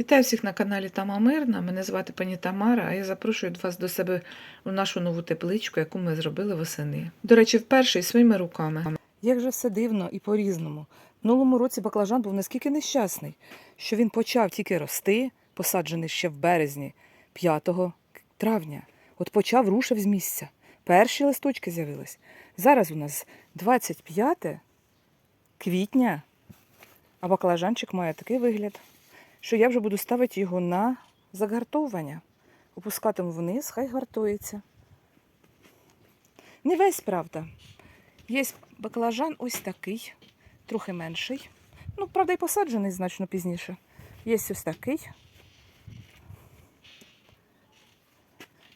Вітаю всіх на каналі Тама Мирна. Мене звати пані Тамара, а я запрошую вас до себе у нашу нову тепличку, яку ми зробили восени. До речі, вперше і своїми руками. Як же все дивно і по-різному. Минулому році баклажан був наскільки нещасний, що він почав тільки рости, посаджений ще в березні, 5 травня. От почав рушив з місця. Перші листочки з'явились. Зараз у нас 25 квітня, а баклажанчик має такий вигляд, що я вже буду ставити його на загартовування. Опускатиму вниз, хай гартується. Не весь, правда. Є баклажан ось такий, трохи менший. Ну, правда, і посаджений значно пізніше. Є ось такий.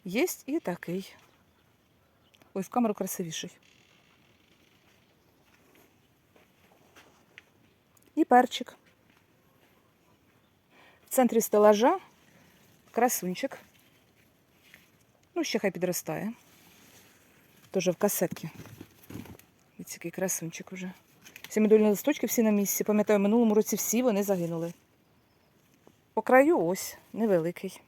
Є і такий. Ой, в камеру красивіший. І перчик. В центрі стелажа красунчик. Ну, ще хай підростає. Тоже в касетці. Ось який красунчик уже. Сімидольні листочки всі на місці. Пам'ятаю, минулому році всі вони загинули. По краю ось невеликий.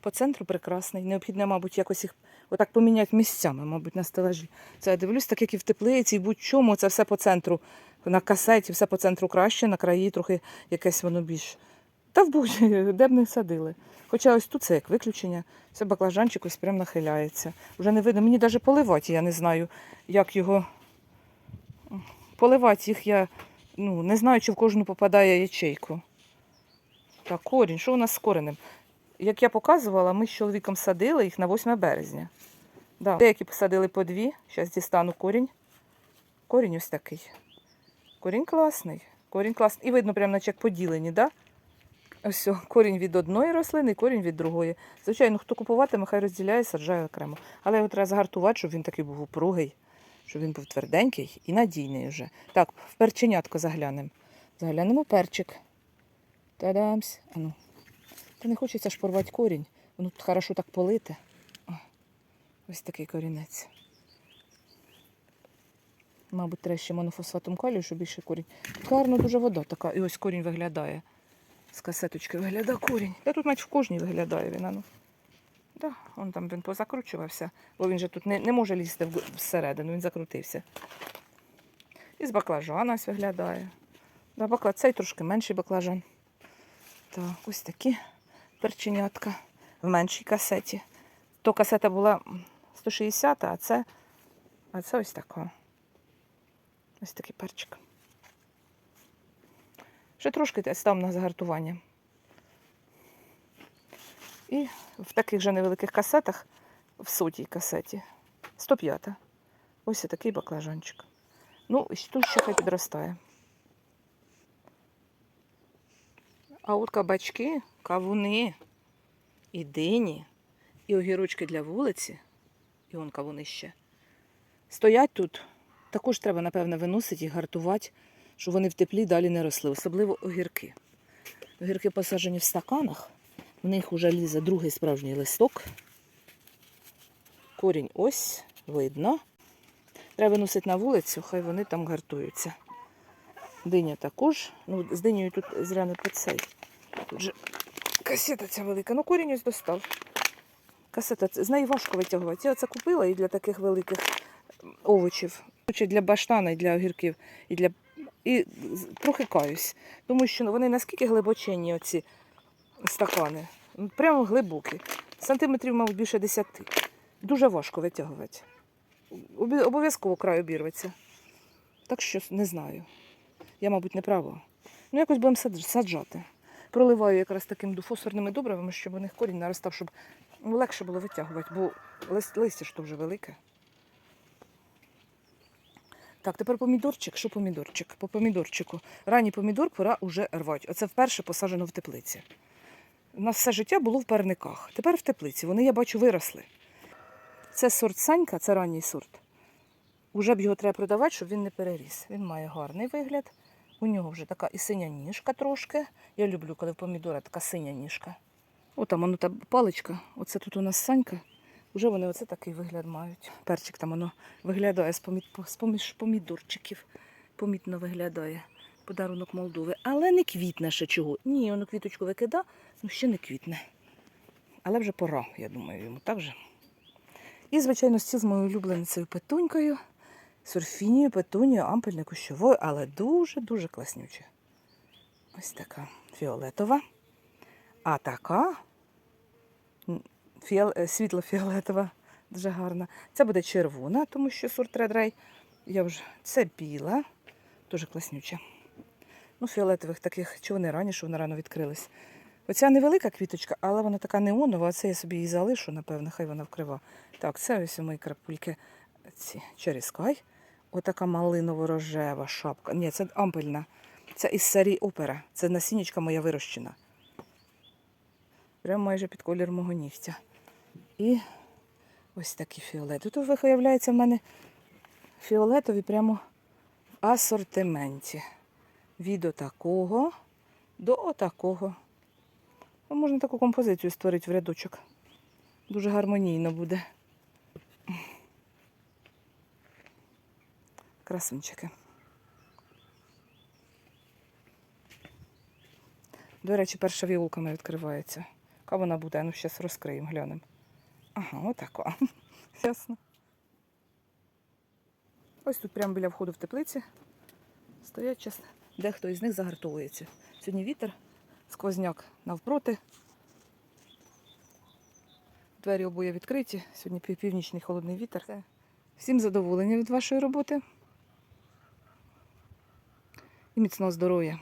По центру прекрасний. Необхідно, мабуть, якось їх отак поміняти місцями, мабуть, на стелажі. Це я дивлюсь, так як і в теплиці, і будь-чому, це все по центру. На касеті, все по центру краще, на краї трохи якесь воно більш. Та в будь де б не садили. Хоча ось тут це як виключення, це баклажанчик ось прям нахиляється. Вже не видно. Мені навіть поливати, я не знаю, як його поливати їх я ну, не знаю, чи в кожну попадає ячейку. Так, корінь. Що у нас з коренем? Як я показувала, ми з чоловіком садили їх на 8 березня. Да. Деякі посадили по дві. Зараз дістану корінь. Корінь ось такий. Корінь класний. Корінь класний. І видно, прямо наче як поділені, да? Ось корінь від одної рослини, корінь від другої. Звичайно, хто купуватиме, хай розділяє, саджає окремо. Але його треба загартувати, щоб він такий був упругий, щоб він був тверденький і надійний вже. Так, в перченятко заглянемо. Заглянемо перчик. Та-дамсь. Ану. Та не хочеться ж порвати корінь. Воно тут хорошо так полите. О, ось такий корінець. Мабуть, треба ще монофосфатом калію, щоб більше корінь. Тут гарно дуже вода така. І ось корінь виглядає. З касеточки виглядає корінь. Та тут навіть в кожній виглядає він. Ану. Да, он там він позакручувався, бо він же тут не, не може лізти всередину, він закрутився. І з баклажана ось виглядає. Да, бакла... Цей трошки менший баклажан. Так, ось такі перченятка в меншій касеті. То касета була 160, а це, а це ось така. Ось такий перчик. Ще трошки став на загартування. І в таких же невеликих касетах, в сотій касеті, 105. Ось такий баклажанчик. Ну, і тут ще хай підростає. А от кабачки, кавуни, і дині, і огірочки для вулиці, і он кавуни ще. Стоять тут. Також треба, напевно, виносити їх, гартувати, щоб вони в теплі далі не росли, особливо огірки. Огірки посаджені в стаканах. В них вже лізе другий справжній листок. Корінь ось, видно. Треба виносити на вулицю, хай вони там гартуються. Диня також. Ну, з динею тут зря не поцей. Тут же касета ця велика. Ну, корінь ось достав. Касета, з неї важко витягувати. Я це купила і для таких великих овочів. Для баштана, і для огірків, і для. І трохи каюсь. Тому що вони наскільки глибоченні, оці стакани. Ну, Прямо глибокі. Сантиметрів, мабуть, більше десяти. Дуже важко витягувати. Обов'язково край обірветься. Так що не знаю. Я, мабуть, не права. Ну, якось будемо саджати. Проливаю якраз таким фосфорними добривами, щоб у них корінь наростав, щоб легше було витягувати, бо лист, листя ж то вже велике. Так, тепер помідорчик. Що помідорчик? По помідорчику. Ранній помідор пора уже рвати. Оце вперше посаджено в теплиці. У нас все життя було в парниках. Тепер в теплиці. Вони, я бачу, виросли. Це сорт Санька, це ранній сорт. Уже б його треба продавати, щоб він не переріс. Він має гарний вигляд. У нього вже така і синя ніжка трошки. Я люблю, коли в помідора така синя ніжка. О, там воно та паличка. Оце тут у нас санька. Уже вони оце такий вигляд мають. Перчик там воно виглядає з поміж, помідорчиків. Помітно виглядає. Подарунок Молдови. Але не квітне ще чого. Ні, воно квіточку викида, ну ще не квітне. Але вже пора, я думаю, йому так же. І, звичайно, стіл з моєю улюбленицею петунькою, сурфінією, петунією, ампельною кущовою, але дуже-дуже класнюче. Ось така фіолетова. А така фіол... е, світло-фіолетова, дуже гарна. Це буде червона, тому що сорт Red Ray. Я вже... Це біла, дуже класнюча. Ну, фіолетових таких, чи вони раніше, вони рано відкрились. Оця невелика квіточка, але вона така неонова, а це я собі її залишу, напевно, хай вона вкрива. Так, це ось мої крапульки ці Sky. Отака малиново-рожева шапка. Ні, це ампельна. Це із серії опера. Це насіннячка моя вирощена. Прямо майже під колір мого нігтя. І ось такі фіолети. Тут виявляється в мене фіолетові прямо в асортименті. Від отакого до отакого. Ну, Можна таку композицію створити в рядочок. Дуже гармонійно буде. Красунчики. До речі, перша віолка відкривається. Яка вона буде? Ну, зараз розкриємо, глянемо. Ага, отака. Ясно. Ось тут прямо біля входу в теплиці стоять час. Дехто із них загартовується. Сьогодні вітер, сквозняк навпроти. Двері обоє відкриті. Сьогодні північний холодний вітер. Всім задоволення від вашої роботи. І міцного здоров'я.